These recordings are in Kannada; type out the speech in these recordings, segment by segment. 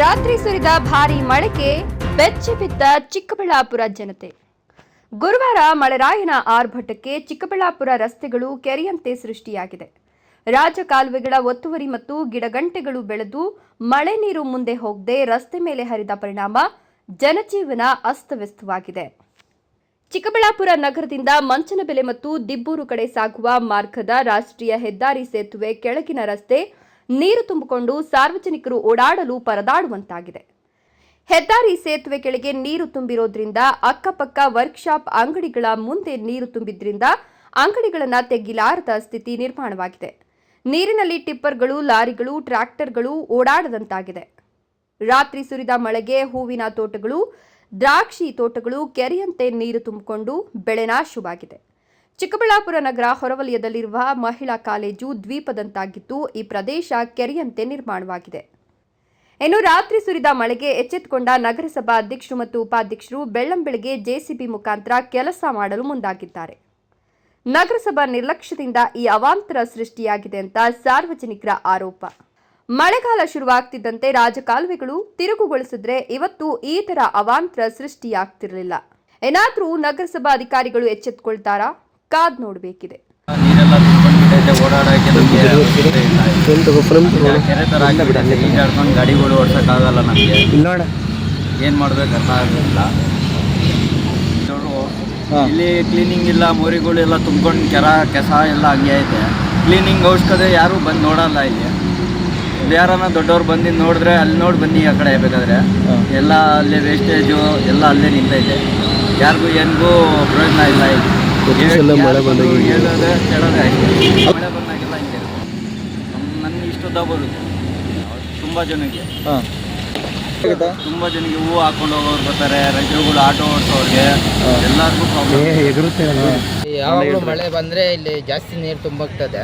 ರಾತ್ರಿ ಸುರಿದ ಭಾರೀ ಮಳೆಗೆ ಬೆಚ್ಚಿಬಿದ್ದ ಚಿಕ್ಕಬಳ್ಳಾಪುರ ಜನತೆ. ಗುರುವಾರ ಮಳೆರಾಯನ ಆರ್ಭಟಕ್ಕೆ ಚಿಕ್ಕಬಳ್ಳಾಪುರ ರಸ್ತೆಗಳು ಕೆರೆಯಂತೆ ಸೃಷ್ಟಿಯಾಗಿದೆ. ರಾಜಕಾಲುವೆಗಳ ಒತ್ತುವರಿ ಮತ್ತು ಗಿಡಗಂಟೆಗಳು ಬೆಳೆದು ಮಳೆ ನೀರು ಮುಂದೆ ಹೋಗದೆ ರಸ್ತೆ ಮೇಲೆ ಹರಿದ ಪರಿಣಾಮ ಜನಜೀವನ ಅಸ್ತವ್ಯಸ್ತವಾಗಿದೆ. ಚಿಕ್ಕಬಳ್ಳಾಪುರ ನಗರದಿಂದ ಮಂಚನಬೆಲೆ ಮತ್ತು ದಿಬ್ಬೂರು ಕಡೆ ಸಾಗುವ ಮಾರ್ಗದ ರಾಷ್ಟ್ರೀಯ ಹೆದ್ದಾರಿ ಸೇತುವೆ ಕೆಳಗಿನ ರಸ್ತೆ ನೀರು ತುಂಬಿಕೊಂಡು ಸಾರ್ವಜನಿಕರು ಓಡಾಡಲು ಪರದಾಡುವಂತಾಗಿದೆ. ಹೆದ್ದಾರಿ ಸೇತುವೆ ಕೆಳಗೆ ನೀರು ತುಂಬಿರೋದ್ರಿಂದ ಅಕ್ಕಪಕ್ಕ ವರ್ಕ್ಶಾಪ್ ಅಂಗಡಿಗಳ ಮುಂದೆ ನೀರು ತುಂಬಿದ್ರಿಂದ ಅಂಗಡಿಗಳನ್ನು ತೆಗಿಲಾರದ ಸ್ಥಿತಿ ನಿರ್ಮಾಣವಾಗಿದೆ. ನೀರಿನಲ್ಲಿ ಟಿಪ್ಪರ್ಗಳು, ಲಾರಿಗಳು, ಟ್ರ್ಯಾಕ್ಟರ್ಗಳು ಓಡಾಡದಂತಾಗಿದೆ. ರಾತ್ರಿ ಸುರಿದ ಮಳೆಗೆ ಹೂವಿನ ತೋಟಗಳು, ದ್ರಾಕ್ಷಿ ತೋಟಗಳು ಕೆರೆಯಂತೆ ನೀರು ತುಂಬಿಕೊಂಡು ಬೆಳೆ ನಾಶವಾಗಿದೆ. ಚಿಕ್ಕಬಳ್ಳಾಪುರ ನಗರ ಹೊರವಲಯದಲ್ಲಿರುವ ಮಹಿಳಾ ಕಾಲೇಜು ದ್ವೀಪದಂತಾಗಿದ್ದು, ಈ ಪ್ರದೇಶ ಕೆರೆಯಂತೆ ನಿರ್ಮಾಣವಾಗಿದೆ. ಇನ್ನು ರಾತ್ರಿ ಸುರಿದ ಮಳೆಗೆ ಎಚ್ಚೆತ್ತುಕೊಂಡ ನಗರಸಭಾ ಅಧ್ಯಕ್ಷರು ಮತ್ತು ಉಪಾಧ್ಯಕ್ಷರು ಬೆಳ್ಳಂಬೆಳಗ್ಗೆ ಜೆಸಿಬಿ ಮುಖಾಂತರ ಕೆಲಸ ಮಾಡಲು ಮುಂದಾಗಿದ್ದಾರೆ. ನಗರಸಭಾ ನಿರ್ಲಕ್ಷ್ಯದಿಂದ ಈ ಅವಾಂತರ ಸೃಷ್ಟಿಯಾಗಿದೆ ಅಂತ ಸಾರ್ವಜನಿಕರ ಆರೋಪ. ಮಳೆಗಾಲ ಶುರುವಾಗ್ತಿದ್ದಂತೆ ರಾಜಕಾಲುವೆಗಳು ತಿರುಗುಗೊಳಿಸಿದ್ರೆ ಇವತ್ತು ಈ ತರ ಅವಾಂತರ ಸೃಷ್ಟಿಯಾಗ್ತಿರಲಿಲ್ಲ. ಏನಾದರೂ ನಗರಸಭಾ ಅಧಿಕಾರಿಗಳು ಎಚ್ಚೆತ್ತುಕೊಳ್ತಾರಾ ಕಾದ್ ನೋಡಬೇಕಿದೆ. ನೀರೆಲ್ಲ ಓಡಾಡೋಕೆ ನಮಗೆ ವ್ಯವಸ್ಥೆ ಇಲ್ಲ. ಈಗ ಕೆರೆ ಥರ ಆಗಿಬಿಟ್ಟಿದೆ. ಈಜಾಡ್ಕೊಂಡು ಗಾಡಿಗಳು ಓಡ್ಸೋಕ್ಕಾಗಲ್ಲ ನಮಗೆ. ನೋಡ. ಏನು ಮಾಡ್ಬೇಕು ಅರ್ಥ ಆಗಲಿಲ್ಲ ಇಲ್ಲಿ ಕ್ಲೀನಿಂಗ್ ಇಲ್ಲ ಮೋರಿಗಳೆಲ್ಲ ತುಂಬ್ಕೊಂಡು ಕೆರ ಕೆಸ ಎಲ್ಲ ಹಂಗೆ ಐತೆ. ಕ್ಲೀನಿಂಗ್ ಔಷಧಿ ಯಾರು ಬಂದು ನೋಡಲ್ಲ ಇಲ್ಲಿ. ಇಲ್ಲಿ ಯಾರನ್ನ ದೊಡ್ಡವ್ರು ಬಂದು ನೋಡಿದ್ರೆ ಅಲ್ಲಿ ನೋಡಿ ಬನ್ನಿ ಆ ಕಡೆ ಬೇಕಾದ್ರೆ. ಎಲ್ಲ ಅಲ್ಲೇ ವೇಸ್ಟೇಜು ಎಲ್ಲ ಅಲ್ಲೇ ನಿಂತೈತೆ. ಯಾರಿಗೂ ಏನಿಗೂ ಪ್ರಯೋಜನ ಇಲ್ಲ ಇಲ್ಲಿ. ಎಲ್ಲ ಮಳೆ ಬಂದಾಗ. ಹೇಳೋದೇ ಆಯ್ತು. ಮಳೆ ಬಂದಾಗೆಲ್ಲ ಹಿಂಗೆ ನನ್ನ ಇಷ್ಟದ ಬರುತ್ತೆ ತುಂಬ ಜನಕ್ಕೆ. ಹಾಂ. ತುಂಬ ಜನಕ್ಕೆ ಹೂವು ಹಾಕೊಂಡು ಹೋಗೋರು ಬರ್ತಾರೆ ರೈತರುಗಳು ಆಟೋ ಓಡಿಸೋರಿಗೆ. ಎಲ್ಲರಿಗೂ ಪ್ರಾಬ್ಲಮ್ ಎಗರುತ್ತೆ ಯಾವಾಗಲೂ ಮಳೆ ಬಂದರೆ ಇಲ್ಲಿ ಜಾಸ್ತಿ ನೀರು ತುಂಬೋಗ್ತದೆ.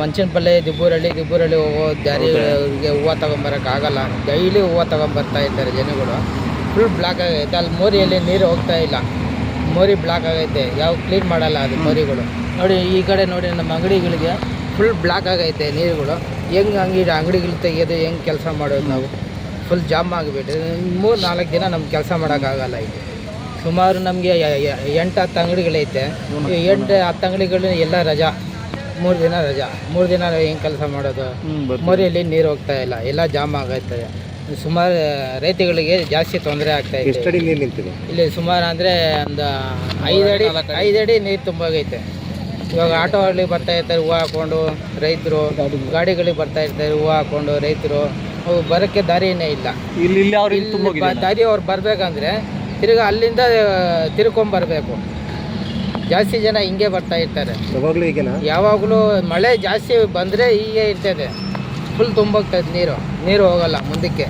ಮಂಚನಪಲ್ಲೆ ದಿಬ್ಬೂರಳ್ಳಿ ದಿಬ್ಬೂರಳ್ಳಿ ಹೋಗೋ ದಾರಿಗೆ ಹೂವು ತಗೊಂಬರೋಕ್ಕಾಗಲ್ಲ ಡೈಲಿ ಹೂವು ತಗೊಂಬರ್ತಾ ಇರ್ತಾರೆ ಜನಗಳು. ಫುಲ್ ಬ್ಲಾಕ್ ಆಗೈತೆ ಅಲ್ಲಿ ಮೋರಿಯಲ್ಲಿ ನೀರು ಹೋಗ್ತಾ ಇಲ್ಲ. ಮೋರಿ ಬ್ಲಾಕ್ ಆಗೈತೆ. ಯಾವ ಕ್ಲೀನ್ ಮಾಡಲ್ಲ ಅದು ಮೋರಿಗಳು. ನೋಡಿ ಈ ಕಡೆ ನೋಡಿ ನಮ್ಮ ಅಂಗಡಿಗಳಿಗೆ ಫುಲ್ ಬ್ಲಾಕ್ ಆಗೈತೆ ನೀರುಗಳು. ಹೆಂಗೆ ಹಂಗೆ ಅಂಗಡಿಗಳು ತೆಗೆಯೋದು ಹೆಂಗೆ ಕೆಲಸ ಮಾಡೋದು ನಾವು? ಫುಲ್ ಜಾಮ್ ಆಗಿಬಿಟ್ಟು ಮೂರು ನಾಲ್ಕು ದಿನ ನಮ್ಗೆ ಕೆಲಸ ಮಾಡೋಕ್ಕಾಗಲ್ಲ ಈಗ. ಸುಮಾರು ನಮಗೆ ಎಂಟು ಹತ್ತು ಅಂಗಡಿಗಳೈತೆ. ಎಂಟು ಹತ್ತು ಅಂಗಡಿಗಳು ಎಲ್ಲ ರಜಾ. ಮೂರು ದಿನ ರಜಾ. ಮೂರು ದಿನ ಹೆಂಗೆ ಕೆಲಸ ಮಾಡೋದು? ಮೋರಿಯಲ್ಲಿ ನೀರು ಹೋಗ್ತಾ ಇಲ್ಲ. ಎಲ್ಲ ಜಾಮ್ ಆಗೈತೆ ಸುಮಾರು ರೈತಗಳಿಗೆ ಜಾಸ್ತಿ ತೊಂದರೆ ಆಗ್ತಾ ಇದೆ. ಎಷ್ಟಡಿ ನೀರು ನಿಂತಿದೆ? ಇಲ್ಲಿ ಸುಮಾರು ಅಂದರೆ ಒಂದು ಐದು ಅಡಿ ಐದು ಅಡಿ ನೀರು ತುಂಬಾಗೈತೆ. ಇವಾಗ ಆಟೋ ಬರ್ತಾ ಇರ್ತಾರೆ ಹೂವು ಹಾಕೊಂಡು ರೈತರು. ಗಾಡಿಗಳಿಗೆ ಬರ್ತಾ ಇರ್ತಾರೆ ಹೂವು ಹಾಕೊಂಡು ರೈತರು. ಅವು ಬರೋಕ್ಕೆ ದಾರಿನೇ ಇಲ್ಲ. ಇಲ್ಲಿ ಇಲ್ಲಿ ಅವ್ರು ದಾರಿ ಅವ್ರು ಬರಬೇಕಂದ್ರೆ ತಿರುಗ ಅಲ್ಲಿಂದ ತಿರ್ಕೊಂಬರ್ಬೇಕು ಜಾಸ್ತಿ ಜನ ಹಿಂಗೆ ಬರ್ತಾ ಇರ್ತಾರೆ. ಯಾವಾಗಲೂ ಮಳೆ ಜಾಸ್ತಿ ಬಂದರೆ ಹೀಗೆ ಇರ್ತದೆ. ಫುಲ್ ತುಂಬೋಗ್ತದೆ ನೀರು. ನೀರು ಹೋಗಲ್ಲ ಮುಂದಕ್ಕೆ.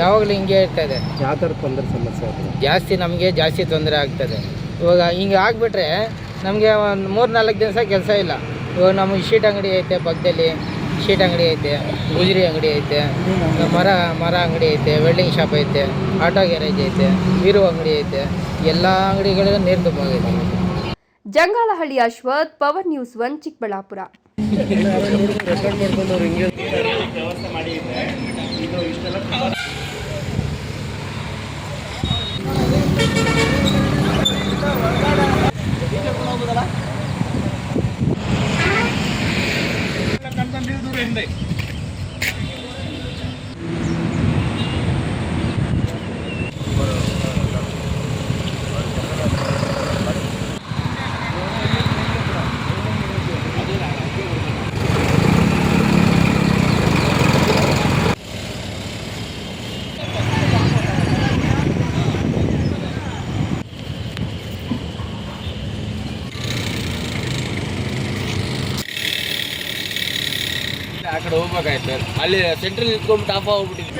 ಯಾವಾಗಲೂ ಹಿಂಗೆ ಇರ್ತದೆ ಯಾವ ಥರ ತೊಂದರೆ ಸಮಸ್ಯೆ ಆಗ್ತದೆ ಜಾಸ್ತಿ ನಮಗೆ ಜಾಸ್ತಿ ತೊಂದರೆ ಆಗ್ತದೆ. ಇವಾಗ ಹಿಂಗೆ ಆಗಿಬಿಟ್ರೆ ನಮಗೆ ಒಂದು ಮೂರು ನಾಲ್ಕು ದಿವಸ ಕೆಲಸ ಇಲ್ಲ. ಇವಾಗ ನಮಗೆ ಶೀಟ್ ಅಂಗಡಿ ಐತೆ ಪಕ್ಕದಲ್ಲಿ. ಶೀಟ್ ಅಂಗಡಿ ಐತೆ ಗುಜರಿ ಅಂಗಡಿ ಐತೆ ಮರ ಮರ ಅಂಗಡಿ ಐತೆ ವೆಲ್ಡಿಂಗ್ ಶಾಪ್ ಐತೆ ಆಟೋ ಗ್ಯಾರೇಜ್ ಐತೆ ವೀರು ಅಂಗಡಿ ಐತೆ. ಎಲ್ಲ ಅಂಗಡಿಗಳಿಗೂ ನೀರು ತುಂಬ Jangalahalli Ashwath power news one Chikkaballapur. ಇದು ಇಷ್ಟೆಲ್ಲ ಆ ಕಡೆ ಹೋಗ್ಬೇಕಾಯ್ತು. ಅಲ್ಲಿ ಸೆಂಟ್ರಲ್ ನಿಂತ್ಕೊಂಡ್ಬಿಟ್ಟು ಆಫ್ ಆಗ್ಬಿಟ್ಟಿದ್ವಿ